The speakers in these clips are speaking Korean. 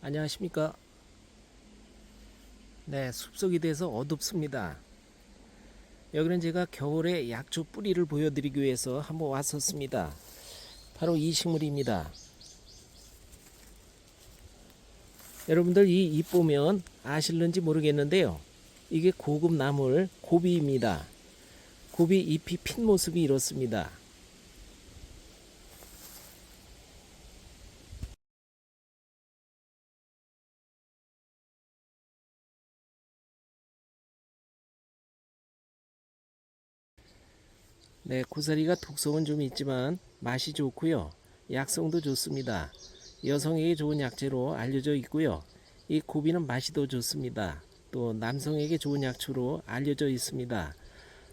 안녕하십니까. 네, 숲속이 돼서 어둡습니다. 여기는 제가 겨울에 약초 뿌리를 보여드리기 위해서 한번 왔었습니다. 바로 이 식물입니다. 여러분들 이 잎 보면 아실는지 모르겠는데요. 이게 고급 나물 고비입니다. 고비 잎이 핀 모습이 이렇습니다. 네, 고사리가 독성은 좀 있지만 맛이 좋고요. 약성도 좋습니다. 여성에게 좋은 약재로 알려져 있고요. 이 고비는 맛이 더 좋습니다. 또 남성에게 좋은 약초로 알려져 있습니다.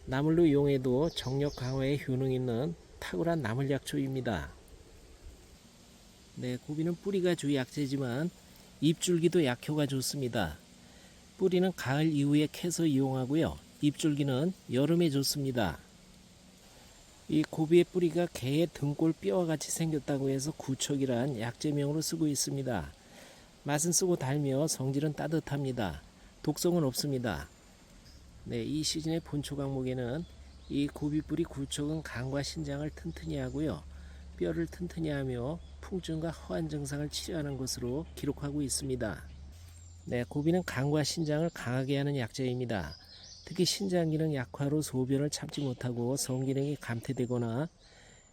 나물로 이용해도 정력 강화에 효능 있는 탁월한 나물 약초입니다. 네, 고비는 뿌리가 주 약재지만 잎줄기도 약효가 좋습니다. 뿌리는 가을 이후에 캐서 이용하고요. 잎줄기는 여름에 좋습니다. 이 고비의 뿌리가 개의 등골 뼈와 같이 생겼다고 해서 구척이란 약재명으로 쓰고 있습니다. 맛은 쓰고 달며 성질은 따뜻합니다. 독성은 없습니다. 네, 이 시즌의 본초 강목에는 이 고비뿌리 구척은 간과 신장을 튼튼히 하고요. 뼈를 튼튼히 하며 풍증과 허한 증상을 치료하는 것으로 기록하고 있습니다. 네, 고비는 간과 신장을 강하게 하는 약재입니다. 특히 신장 기능 약화로 소변을 참지 못하고 성 기능이 감퇴되거나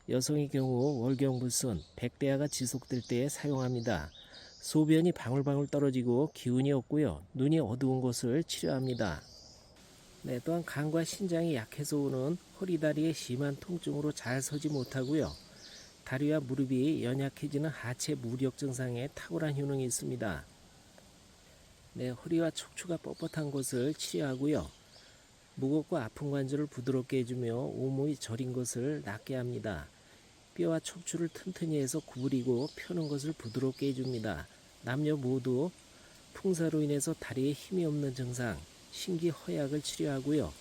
여성의 경우 월경부순, 백대야가 지속될 때 사용합니다. 소변이 방울방울 떨어지고 기운이 없고요. 눈이 어두운 것을 치료합니다. 네, 또한 간과 신장이 약해서 오는 허리다리의 심한 통증으로 잘 서지 못하고요. 다리와 무릎이 연약해지는 하체 무력 증상에 탁월한 효능이 있습니다. 네, 허리와 척추가 뻣뻣한 것을 치료하고요. 무겁고 아픈 관절을 부드럽게 해주며 오모이 저린 것을 낫게 합니다. 뼈와 척추를 튼튼히 해서 구부리고 펴는 것을 부드럽게 해줍니다. 남녀 모두 풍사로 인해서 다리에 힘이 없는 증상, 신기 허약을 치료하고요.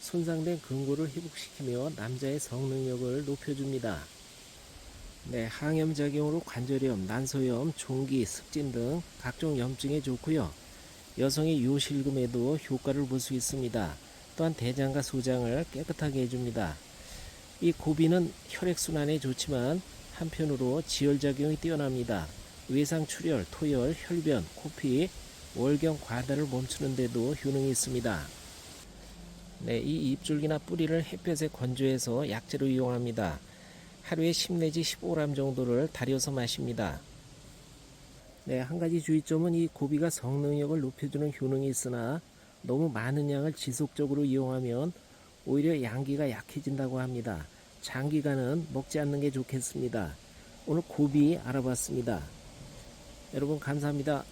손상된 근골을 회복시키며 남자의 성능력을 높여줍니다. 네, 항염작용으로 관절염, 난소염, 종기, 습진 등 각종 염증에 좋고요. 여성의 요실금에도 효과를 볼 수 있습니다. 또한 대장과 소장을 깨끗하게 해줍니다. 이 고비는 혈액순환에 좋지만 한편으로 지혈작용이 뛰어납니다. 외상 출혈, 토열, 혈변, 코피, 월경, 과다를 멈추는 데도 효능이 있습니다. 네, 이 잎줄기나 뿌리를 햇볕에 건조해서 약재로 이용합니다. 하루에 10 내지 15g 정도를 달여서 마십니다. 네, 한 가지 주의점은 이 고비가 성능력을 높여주는 효능이 있으나 너무 많은 양을 지속적으로 이용하면 오히려 양기가 약해진다고 합니다. 장기간은 먹지 않는 게 좋겠습니다. 오늘 고비 알아봤습니다. 여러분 감사합니다.